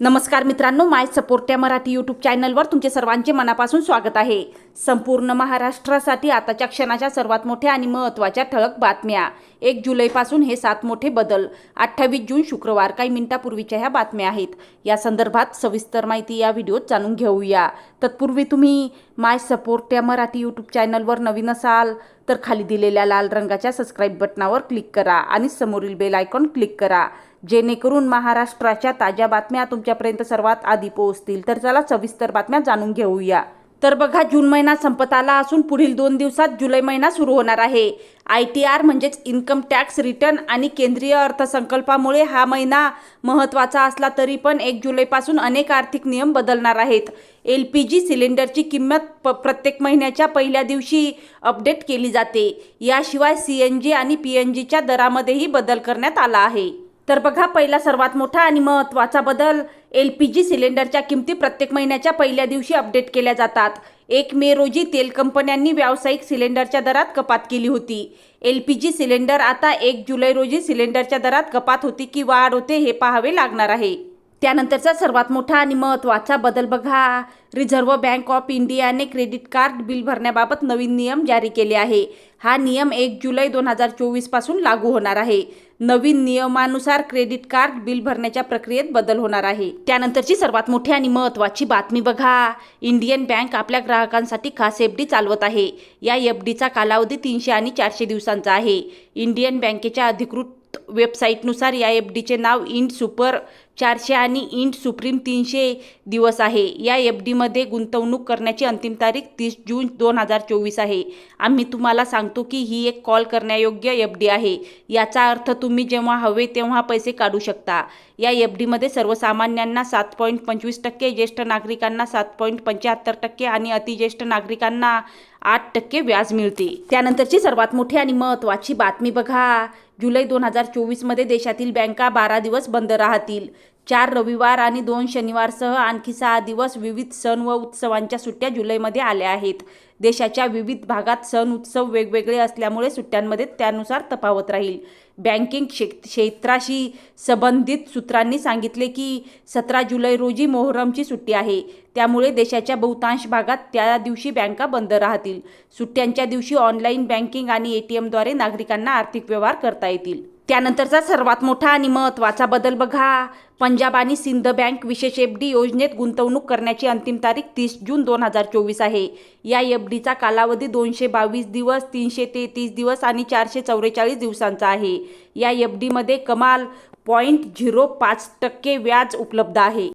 नमस्कार मित्रांनो माय सपोर्ट या मराठी यूट्यूब चॅनलवर तुमचे सर्वांचे मनापासून स्वागत आहे. संपूर्ण महाराष्ट्रासाठी आताच्या क्षणाच्या सर्वात मोठ्या आणि महत्त्वाच्या ठळक बातम्या. एक जुलैपासून हे सात मोठे बदल. अठ्ठावीस जून शुक्रवार काही मिनिटापूर्वीच्या ह्या बातम्या आहेत. या संदर्भात सविस्तर माहिती या व्हिडिओत जाणून घेऊया. तत्पूर्वी तुम्ही माय सपोर्ट या मराठी यूट्यूब चॅनलवर नवीन असाल तर खाली दिलेल्या लाल रंगाच्या सबस्क्राईब बटनावर क्लिक करा आणि समोरील बेल आयकॉन क्लिक करा. जेणेकरून महाराष्ट्राच्या ताज्या बातम्या तुमच्यापर्यंत सर्वात आधी पोहोचतील. तर चला सविस्तर बातम्या जाणून घेऊया. तर बघा जून महिना संपत आला असून पुढील दोन दिवसात जुलै महिना सुरू होणार आहे. आय टी आर म्हणजेच इन्कम टॅक्स रिटर्न आणि केंद्रीय अर्थसंकल्पामुळे हा महिना महत्त्वाचा असला तरी पण एक जुलैपासून अनेक आर्थिक नियम बदलणार आहेत. एल पी जी सिलेंडरची किंमत प प्रत्येक महिन्याच्या पहिल्या दिवशी अपडेट केली जाते. याशिवाय सी एन जी आणि पी एन जीच्या दरामध्येही बदल करण्यात आला आहे. तर बघा पहिला सर्वात मोठा आणि महत्त्वाचा बदल एल पी जी सिलेंडरच्या किमती प्रत्येक महिन्याच्या पहिल्या दिवशी अपडेट केल्या जातात. एक मे रोजी तेल कंपन्यांनी व्यावसायिक सिलेंडरच्या दरात कपात केली होती. एल पी जी सिलेंडर आता एक जुलै रोजी सिलेंडरच्या दरात कपात होती की वाढ होते हे पाहावे लागणार आहे. त्यानंतरचा सर्वात मोठा आणि महत्त्वाचा बदल बघा. रिझर्व्ह बँक ऑफ इंडियाने क्रेडिट कार्ड बिल भरण्याबाबत नवीन नियम जारी केले आहे. हा नियम एक जुलै दोन हजार चोवीसपासून लागू होणार आहे. नवीन नियमानुसार क्रेडिट कार्ड बिल भरण्याच्या प्रक्रियेत बदल होणार आहे. त्यानंतरची सर्वात मोठी आणि महत्त्वाची बातमी बघा. इंडियन बँक आपल्या ग्राहकांसाठी खास एफ डी चालवत आहे. या एफ डीचा कालावधी तीनशे आणि चारशे दिवसांचा आहे. इंडियन बँकेच्या अधिकृत वेबसाईटनुसार या एफ डीचे नाव इंट सुपर चारशे आणि इंट सुप्रीम तीनशे दिवस आहे. या एफ डीमध्ये गुंतवणूक करण्याची अंतिम तारीख तीस जून दोन हजार चोवीस आहे. आम्ही तुम्हाला सांगतो की ही एक कॉल करण्यायोग्य एफ डी आहे. याचा अर्थ तुम्ही जेव्हा हवे तेव्हा पैसे काढू शकता. या एफ डीमध्ये सर्वसामान्यांना सात पॉईंट पंचवीस टक्के ज्येष्ठ नागरिकांना सात पॉईंट पंच्याहत्तर टक्के आणि अतिज्येष्ठ नागरिकांना आठ टक्के व्याज मिळते. त्यानंतरची सर्वात मोठी आणि महत्त्वाची बातमी बघा. जुलै दोन हजार चोवीसमध्ये देशातील बँका बारा दिवस बंद राहतील. चार रविवार आणि दोन शनिवारसह आणखी सहा दिवस विविध सण व उत्सवांच्या सुट्ट्या जुलैमध्ये आल्या आहेत. देशाच्या विविध भागात सण उत्सव वेगवेगळे असल्यामुळे सुट्ट्यांमध्ये त्यानुसार तफावत राहील. बँकिंग क्षे क्षेत्राशी संबंधित सूत्रांनी सांगितले की सतरा जुलै रोजी मोहरमची सुट्टी आहे. त्यामुळे देशाच्या बहुतांश भागात त्या दिवशी बँका बंद राहतील. सुट्ट्यांच्या दिवशी ऑनलाईन बँकिंग आणि ए टी एमद्वारे नागरिकांना आर्थिक व्यवहार करता येतील. त्यानंतरचा सर्वात मोठा आणि महत्त्वाचा बदल बघा. पंजाब आणि सिंध बँक विशेष एफ डी योजनेत गुंतवणूक करण्याची अंतिम तारीख तीस जून दोन हजार चोवीस आहे. या एफ डीचा कालावधी दोनशे बावीस दिवस तीनशे तेहतीस दिवस आणि चारशे चौवेचाळीस दिवसांचा आहे. या एफ डीमध्ये कमाल पॉईंट झिरो पाच टक्के व्याज उपलब्ध आहे.